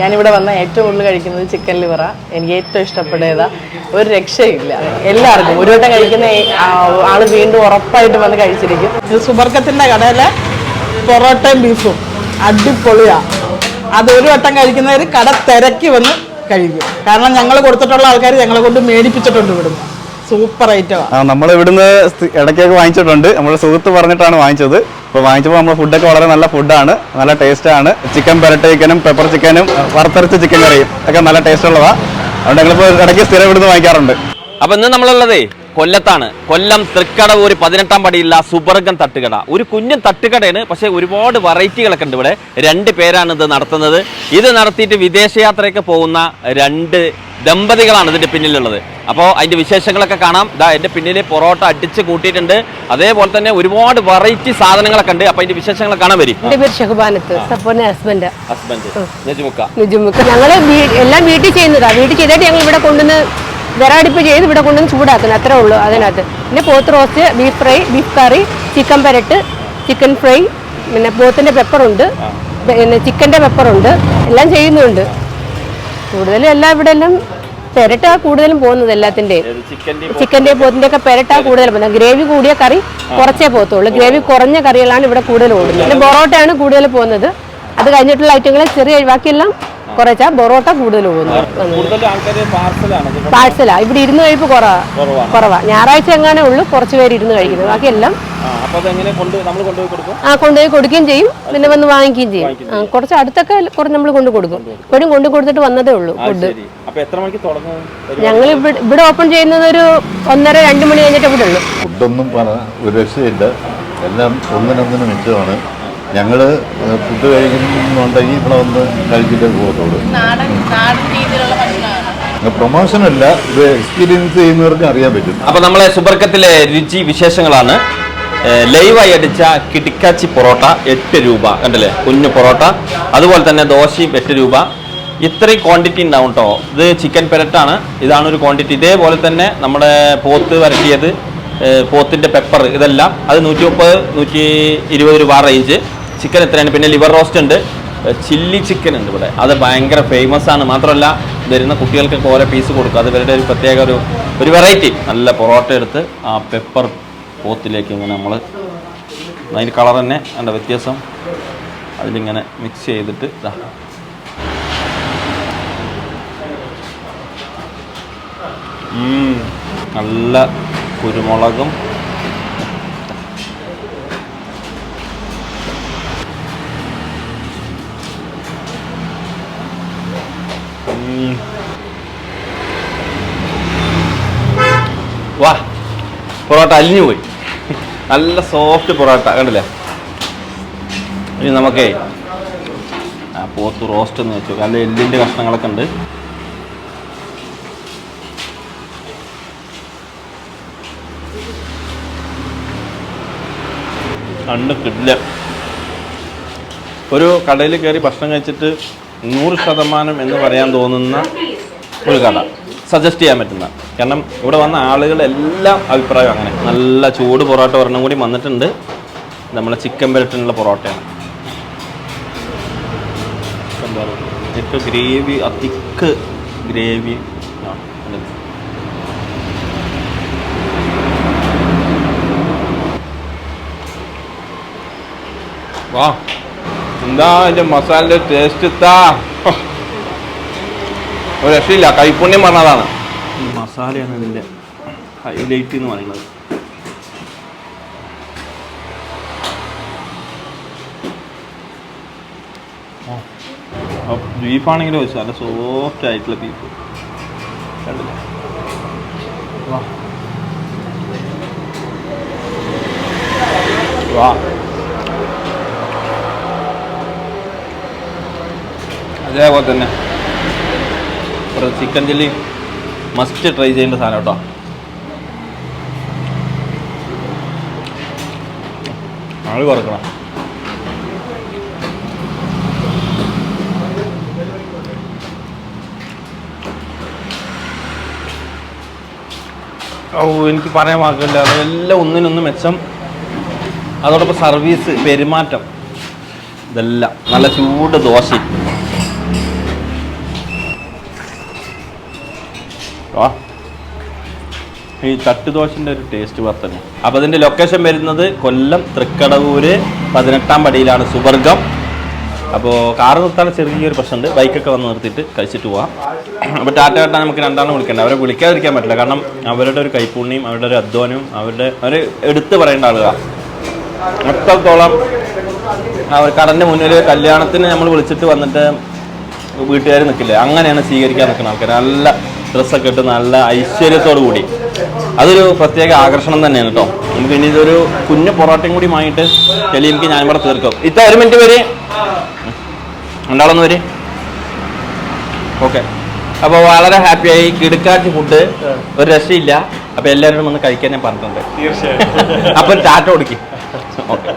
ഞാനിവിടെ വന്ന ഏറ്റവും കൂടുതൽ കഴിക്കുന്നത് ചിക്കൻ ലിവറ എനിക്ക് ഏറ്റവും ഇഷ്ടപ്പെട്ടതാ. ഒരു രക്ഷയില്ല എല്ലാവർക്കും. ഒരു വട്ടം കഴിക്കുന്ന ആൾ വീണ്ടും ഉറപ്പായിട്ട് വന്ന് കഴിച്ചിരിക്കും. ഇത് സുബർക്കത്തിന്റെ കടയിലെ പൊറോട്ടയും ബീഫും. അടിപൊളിയാ. അത് ഒരു വട്ടം കഴിക്കുന്നവർ കട തിരക്കി വന്ന് കഴിക്കും. കാരണം ഞങ്ങൾ കൊടുത്തിട്ടുള്ള ആൾക്കാർ ഞങ്ങളെ കൊണ്ട് മേടിപ്പിച്ചിട്ടുണ്ട് ഇവിടുന്ന്. സൂപ്പർ ഐറ്റമാണ് ആ നമ്മൾ ഇവിടുന്ന് ഇടയ്ക്കൊക്കെ വാങ്ങിച്ചിട്ടുണ്ട്. നമ്മുടെ സുഹൃത്ത് പറഞ്ഞിട്ടാണ് വാങ്ങിച്ചത്. അപ്പോൾ വാങ്ങിച്ചപ്പോൾ നമ്മുടെ ഫുഡൊക്കെ വളരെ നല്ല ഫുഡാണ് നല്ല ടേസ്റ്റ് ആണ്. ചിക്കൻ പെരട്ട ചിക്കനും പെപ്പർ ചിക്കനും വറുത്തരച്ച ചിക്കൻ കറിയും ഒക്കെ നല്ല ടേസ്റ്റ് ഉള്ളതാണ് അതുകൊണ്ട് ഞങ്ങളിപ്പോൾ ഇടയ്ക്ക് സ്ഥിരം ഇവിടുന്ന് വാങ്ങിക്കാറുണ്ട്. അപ്പൊ ഇന്ന് നമ്മളുള്ളതേ കൊല്ലത്താണ്. കൊല്ലം തൃക്കടവൂര് പതിനെട്ടാം പടിയില്ല സുബർഗം തട്ടുകട. ഒരു കുഞ്ഞൻ തട്ടുകടയാണ് പക്ഷേ ഒരുപാട് വെറൈറ്റികളൊക്കെ ഉണ്ട് ഇവിടെ. രണ്ട് പേരാണ് ഇത് നടത്തുന്നത്. ഇത് നടത്തിയിട്ട് വിദേശയാത്രയൊക്കെ പോകുന്ന രണ്ട് ദമ്പതികളാണ് ഇതിന്റെ പിന്നിലുള്ളത്. അപ്പോൾ അതിന്റെ വിശേഷങ്ങളൊക്കെ കാണാം. ഇതാ എന്റെ പിന്നിൽ പൊറോട്ട അടിച്ച് കൂട്ടിയിട്ടുണ്ട്. അതേപോലെ തന്നെ ഒരുപാട് വെറൈറ്റി സാധനങ്ങളൊക്കെ ഉണ്ട്. അപ്പോൾ അതിന്റെ വിശേഷങ്ങൾ കാണാൻ വരും. പേര് ഷഹബാനത്ത്. ഹസ്ബൻഡ്. ഹസ്ബൻഡ്. നിജുമുക്ക. നിജുമുക്ക. ഞങ്ങൾ എല്ലാം വീട്ടിൽ ചെയ്യുന്നതാ. വീട്ടിൽ ചെയ്തിട്ട് ഞങ്ങൾ ഇവിടെ കൊണ്ടുവന്ന് വിറകടുപ്പ് ചെയ്ത് ഇവിടെ കൊണ്ടുവന്ന് ചൂടാക്കുന്നത് അത്രേ ഉള്ളൂ അതിനകത്ത്. പിന്നെ പോത്ത് roast beef fry beef curry chicken പെരട്ട് chicken fry പിന്നെ പോത്തിന്റെ പെപ്പറുണ്ട്. പിന്നെ ചിക്കന്റെ പെപ്പറുണ്ട്. എല്ലാം ചെയ്യുന്നുണ്ട്. കൂടുതലും എല്ലാം ഇവിടെ എല്ലാം പെരട്ടാ കൂടുതലും പോകുന്നത് എല്ലാത്തിന്റെയും. ചിക്കന്റെ പോത്തിന്റെ ഒക്കെ പെരട്ടാ കൂടുതൽ പോകുന്നത്. ഗ്രേവി കൂടിയ കറി കുറച്ചേ പോകത്തുള്ളൂ. ഗ്രേവി കുറഞ്ഞ കറികളാണ് ഇവിടെ കൂടുതൽ ഓടുന്നത് പിന്നെ പൊറോട്ടയാണ് കൂടുതൽ പോകുന്നത്. അത് കഴിഞ്ഞിട്ടുള്ള ഐറ്റങ്ങൾ ചെറിയ ബാക്കിയെല്ലാം കുറച്ചാ പൊറോട്ട കൂടുതൽ പോകുന്നു. കൂടുതൽ ആൾക്കാർ പാർസലാണ്. പാഴ്സലാ ഇവിടെ ഇരുന്ന് കഴിപ്പ് കുറവാ. കുറവാ. ഞായറാഴ്ച എങ്ങാനേ ഉള്ളൂ കുറച്ച് പേര് ഇരുന്ന് കഴിക്കുന്നത് ബാക്കി എല്ലാം അതെങ്ങനെ കൊണ്ട് നമ്മൾ കൊണ്ടുപോയി കൊടുക്കും? ആ കൊണ്ടുപോയി കൊടുക്കുകയും ചെയ്യും. പിന്നെ വന്ന് വാങ്ങിക്കുകയും ചെയ്യും. ആ, കുറച്ച് അടുത്തൊക്കെ കുറച്ച് നമ്മൾ കൊണ്ടു കൊടുക്കും. ഇപ്പോഴും കൊണ്ടു കൊടുത്തിട്ട് വന്നതേ ഉള്ളൂ ഫുഡ്. എത്ര മണിക്ക് തുടങ്ങും? ഞങ്ങൾ ഇവിടെ ഓപ്പൺ ചെയ്യുന്നത് ഒരു ഒന്നര രണ്ട് മണി കഴിഞ്ഞിട്ട് ഇവിടെ ഉള്ളൂ. ഫുഡൊന്നും ഒരു രക്ഷയില്ല. എല്ലാം ഒന്നിനൊന്നിനും മിച്ചമാണ്. ഞങ്ങൾ ഫുഡ് കഴിക്കുന്നുണ്ടെങ്കിൽ ഇവിടെ വന്ന് കഴിച്ചിട്ടേ പോകത്തുള്ളൂ. പ്രൊമോഷനല്ല ഇത് എക്സ്പീരിയൻസ് ചെയ്യുന്നവർക്ക് അറിയാൻ പറ്റും. അപ്പൊ നമ്മളെ സുബർക്കത്തിലെ രുചി വിശേഷങ്ങളാണ്. ലൈവായി അടിച്ച കിടിക്കാച്ചി പൊറോട്ട എട്ട് രൂപ കണ്ടല്ലേ? കുഞ്ഞു പൊറോട്ട. അതുപോലെ തന്നെ ദോശയും എട്ട് രൂപ. ഇത്രയും ക്വാണ്ടിറ്റി ഉണ്ടാവും കേട്ടോ ഇത് ചിക്കൻ പെരട്ടാണ്. ഇതാണ് ഒരു ക്വാണ്ടിറ്റി ഇതേപോലെ തന്നെ നമ്മുടെ പോത്ത് വരട്ടിയത് പോത്തിന്റെ പോത്തിന്റെ പെപ്പർ ഇതെല്ലാം. അത് നൂറ്റി മുപ്പത് നൂറ്റി ഇരുപത് രൂപ റേഞ്ച് ചിക്കൻ എത്രയാണ്? പിന്നെ ലിവർ റോസ്റ്റ് ഉണ്ട്. ചില്ലി ചിക്കൻ ഉണ്ട് ഇവിടെ. അത് ഭയങ്കര ഫേമസ് ആണ്. മാത്രമല്ല വരുന്ന കുട്ടികൾക്കൊക്കെ ഓരോ പീസ് കൊടുക്കും. അത് ഇവരുടെ ഒരു പ്രത്യേക ഒരു ഒരു വെറൈറ്റി നല്ല പൊറോട്ട എടുത്ത് ആ പെപ്പർ പോത്തിലേക്ക് ഇങ്ങനെ നമ്മൾ അതിന്റെ കളർ തന്നെ അതിന്റെ വ്യത്യാസം. അതിലിങ്ങനെ മിക്സ് ചെയ്തിട്ട് ഇതാ. നല്ല കുരുമുളകും ഉം. വാ പൊറോട്ട അലിഞ്ഞു പോയി. നല്ല സോഫ്റ്റ് പൊറോട്ട കണ്ടില്ലേ? ഇനി നമുക്കേ ആ പോത്ത് റോസ്റ്റ് എന്ന് വെച്ചു. നല്ല എല്ലിന്റെ കഷ്ണങ്ങളൊക്കെ ഉണ്ട്. കണ്ണ് കിട്ടില്ല ഒരു കടയിൽ കയറി ഭക്ഷണം കഴിച്ചിട്ട് നൂറ് ശതമാനം എന്ന് പറയാൻ തോന്നുന്ന ഒരു കട സജസ്റ്റ് ചെയ്യാൻ പറ്റുന്ന. കാരണം ഇവിടെ വന്ന ആളുകളെല്ലാം അഭിപ്രായം അങ്ങനെ. നല്ല ചൂട് പൊറോട്ട ഒരെണ്ണം കൂടി വന്നിട്ടുണ്ട്. നമ്മളെ ചിക്കൻ പെരട്ടിനുള്ള പൊറോട്ടയാണ്. ഇപ്പോൾ ഗ്രേവി അതിക്ക് ഗ്രേവി വാ. എന്താ അതിന്റെ മസാലയുടെ ടേസ്റ്റ് എത്താ രക്ഷയില്ല. കൈപ്പുണ്യം പറഞ്ഞതാണ് ഈ മസാലയാണ് ഇതിന്റെ ഹൈലൈറ്റ് എന്ന് പറയുന്നത്. ബീഫാണെങ്കിലും വെച്ചു നല്ല സോഫ്റ്റ് ആയിട്ടുള്ള ബീഫ് വാ. അതേപോലെ തന്നെ. ചിക്കൻ ചില്ലി മസ്റ്റ് ട്രൈ ചെയ്യേണ്ട സാധനം കേട്ടോ. ആൾ കുറക്കണം. ഓ എനിക്ക് പറയാൻ വാക്കില്ല. അതെല്ലാം ഒന്നിനൊന്ന് മെച്ചം. അതോടൊപ്പം സർവീസ് പെരുമാറ്റം. ഇതെല്ലാം. നല്ല ചൂട് ദോശ ആ ഈ തട്ടുദോശന്റെ ഒരു ടേസ്റ്റ് വർത്തന്നെ അപ്പോൾ അതിന്റെ ലൊക്കേഷൻ വരുന്നത് കൊല്ലം തൃക്കടവൂര് പതിനെട്ടാം പടിയിലാണ് സുവർഗം അപ്പോൾ കാറ് നിർത്താൻ ചെറിയൊരു പ്രശ്നമുണ്ട്. ബൈക്കൊക്കെ വന്ന് നിർത്തിയിട്ട് കഴിച്ചിട്ട് പോവാം. അപ്പോൾ ടാറ്റ നമുക്ക് രണ്ടാണ് വിളിക്കേണ്ട. അവരെ വിളിക്കാതിരിക്കാൻ പറ്റില്ല. കാരണം അവരുടെ ഒരു കൈപ്പുണ്യം അവരുടെ ഒരു അധ്വാനവും അവരുടെ അവർ എടുത്തു പറയേണ്ട ആളുകളാണ് അത്രത്തോളം അവർ കടന്റെ മുന്നിൽ കല്യാണത്തിന് നമ്മൾ വിളിച്ചിട്ട് വന്നിട്ട് വീട്ടുകാർ നിൽക്കില്ല? അങ്ങനെയാണ് സ്വീകരിക്കാൻ നിൽക്കുന്ന ആൾക്കാർ നല്ല ഡ്രസ്സൊക്കെ ഇട്ട് നല്ല ഐശ്വര്യത്തോടു കൂടി. അതൊരു പ്രത്യേക ആകർഷണം തന്നെയാണ് കേട്ടോ. നമുക്ക് ഇനി ഇതൊരു കുഞ്ഞു പൊറോട്ടയും കൂടി വാങ്ങിയിട്ട് എനിക്ക് ഞാൻ ഇവിടെ തീർക്കും. ഇത്ത ഒരു മിനിറ്റ് വരെ. രണ്ടാളൊന്ന് വരെ. ഓക്കെ. അപ്പോൾ വളരെ ഹാപ്പിയായി കിടുക്കാറ്റ് ഫുഡ് ഒരു രക്ഷയില്ല. അപ്പോൾ എല്ലാവരും ഒന്ന് കഴിക്കാൻ ഞാൻ പറഞ്ഞിട്ടുണ്ട്. തീർച്ചയായും. അപ്പോൾ ടാറ്റ കൊടുക്കും. ഓക്കെ